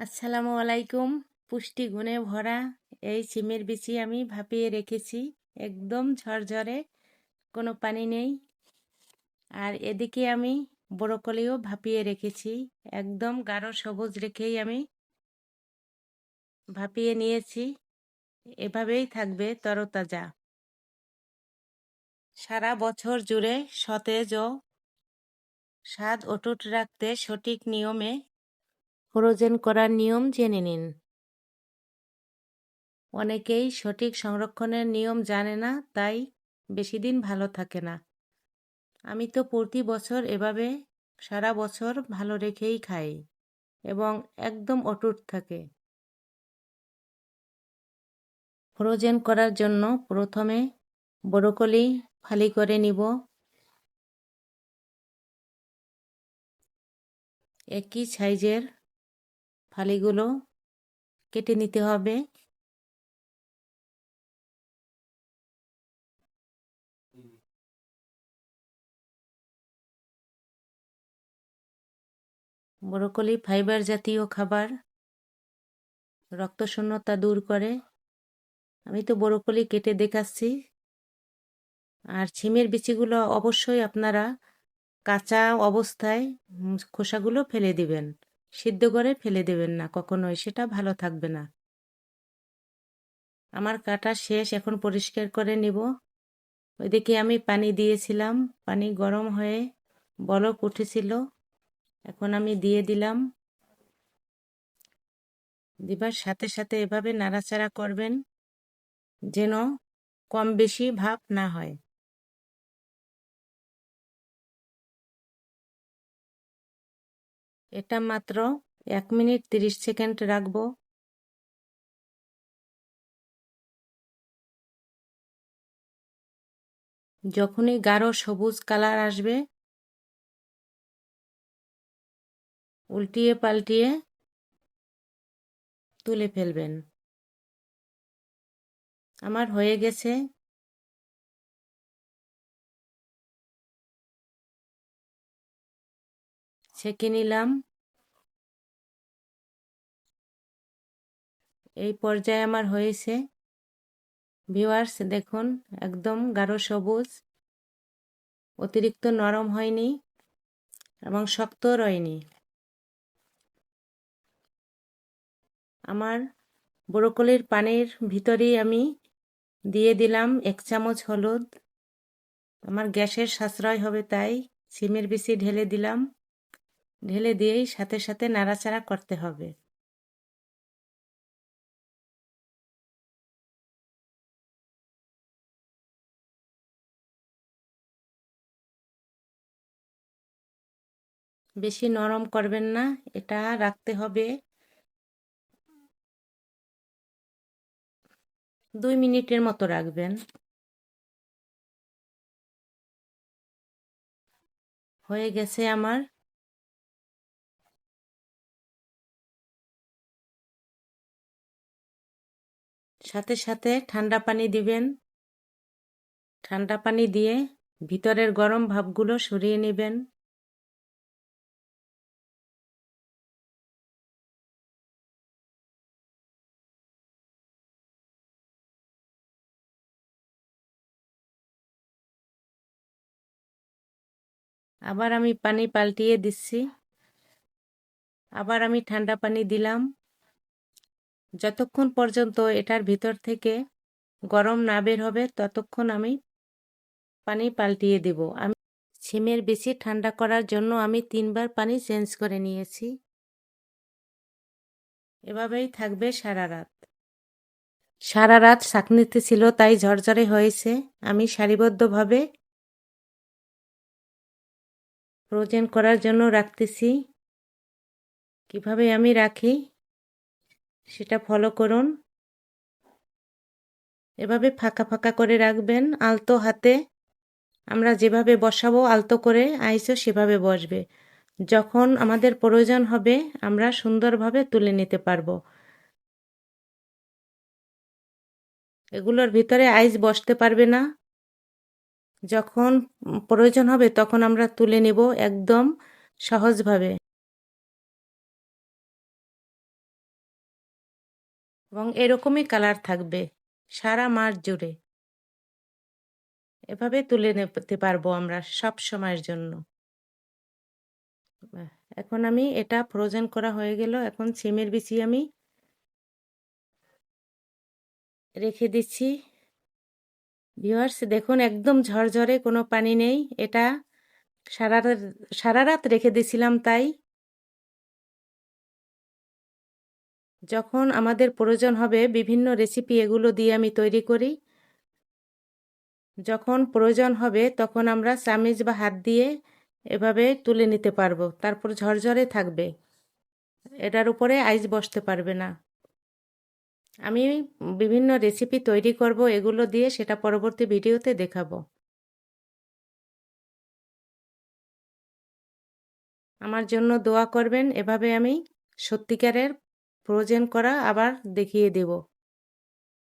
আসসালামু আলাইকুম। পুষ্টি গুণে ভরা এই সিমের বিচি আমি ভাপিয়ে রেখেছি। একদম ঝরঝরে, কোনো পানি নেই। আর এদিকে আমি ব্রোকলিও ভাপিয়ে রেখেছি। একদম গাঢ় সবুজ রেখেই আমি ভাপিয়ে নিয়েছি। এভাবেই থাকবে তরতাজা। সারা বছর জুড়ে সতেজ ও স্বাদ অটুট রাখতে সঠিক নিয়মে ফ্রোজেন করার নিয়ম জেনে নিন। অনেকেই সঠিক সংরক্ষণের নিয়ম জানে না, তাই বেশি দিন ভালো থাকে না। আমি তো প্রতি বছর এভাবে সারা বছর ভালো রেখেই খাই এবং একদম অটুট থাকে। ফ্রোজেন করার জন্য প্রথমে ব্রোকলি ফালি করে নিব। একই সাইজের ফালিগুলো কেটে নিতে হবে। ব্রোকলি, ফাইবার জাতীয় খাবার, রক্তশূন্যতা দূর করে। আমি তো ব্রোকলি কেটে দেখাচ্ছি। আর ছিমের বিচিগুলো অবশ্যই আপনারা কাঁচা অবস্থায় খোসাগুলো ফেলে দিবেন। সিদ্ধ করে ফেলে দেবেন না, কখনোই। সেটা ভালো থাকবে না। আমার কাটা শেষ, এখন পরিষ্কার করে নিব। ওইদিকে আমি পানি দিয়েছিলাম, পানি গরম হয়ে বলক উঠেছিল। এখন আমি দিয়ে দিলাম। দিবার সাথে সাথে এভাবে নাড়াচাড়া করবেন, যেন কম বেশি ভাব না হয়। এটা মাত্র এক মিনিট তিরিশ সেকেন্ড রাখব। যখনই গাঢ় সবুজ কালার আসবে, উল্টিয়ে পাল্টিয়ে তুলে ফেলবেন। আমার হয়ে গেছে ছেঁকে নিলাম। এই পর্যায়ে আমার হয়েছে। ভিওয়ার্স দেখুন, একদম গাঢ় সবুজ। অতিরিক্ত নরম হয়নি এবং শক্ত রয়নি। আমার ব্রোকলির পানির ভিতরেই আমি দিয়ে দিলাম এক চামচ হলুদ। আমার গ্যাসের সাশ্রয় হবে তাই, সিমের বিচি ঢেলে দিলাম। ঢেলে দিয়েই সাথে সাথে নাড়াচাড়া করতে হবে। বেশি নরম করবেন না, এটা রাখতে হবে। দুই মিনিটের মতো রাখবেন। হয়ে গেছে আমার সাথে সাথে ঠান্ডা পানি দিবেন। ঠান্ডা পানি দিয়ে ভিতরের গরম ভাবগুলো সরিয়ে নেবেন। আবার আমি পানি পাল্টিয়ে দিচ্ছি। আবার আমি ঠান্ডা পানি দিলাম। যতক্ষণ পর্যন্ত এটার ভিতর থেকে গরম না বের হবে, ততক্ষণ আমি পানি পাল্টিয়ে দেব। আমি সিমের বেশি ঠান্ডা করার জন্য আমি তিনবার পানি চেঞ্জ করে নিয়েছি। এভাবেই থাকবে সারা রাত। সারা রাত শাকনিতে ছিল, তাই ঝরঝরে হয়েছে। আমি সারিবদ্ধভাবে ফ্রোজেন করার জন্য রাখতেছি। কীভাবে আমি রাখি? সেটা ফলো করুন। এভাবে ফাঁকা ফাঁকা করে রাখবেন, আলতো হাতে। আমরা যেভাবে বসাবো আলতো করে, আইসও সেভাবে বসবে। যখন আমাদের প্রয়োজন হবে, আমরা সুন্দরভাবে তুলে নিতে পারব। এগুলোর ভিতরে আইস বসতে পারবে না। যখন প্রয়োজন হবে, তখন আমরা তুলে নেব একদম সহজভাবে। এবং এরকমই কালার থাকবে, সারা মাস জুড়ে। এভাবে তুলে নিতে পারব আমরা সব সময়ের জন্য। এখন আমি এটা ফ্রোজেন করা হয়ে গেল। এখন সিমের বিচি আমি রেখে দিচ্ছি। ভিউয়ার্স দেখুন, একদম ঝরঝরে, কোনো পানি নেই। এটা সারা সারা রাত রেখে দিছিলাম তাই। যখন আমাদের প্রয়োজন হবে বিভিন্ন রেসিপি এগুলো দিয়ে আমি তৈরি করি। যখন প্রয়োজন হবে তখন আমরা চামিচ বা হাত দিয়ে এভাবে তুলে নিতে পারব, তারপর ঝরঝরে থাকবে। এটার উপরে আইস বসতে পারবে না। আমি বিভিন্ন রেসিপি তৈরি করব, এগুলো দিয়ে সেটা পরবর্তী ভিডিওতে দেখাবো। আমার জন্য দোয়া করবেন, এভাবে আমি সত্যিকারের ফ্রোজেন করা আবার দেখিয়ে দেব।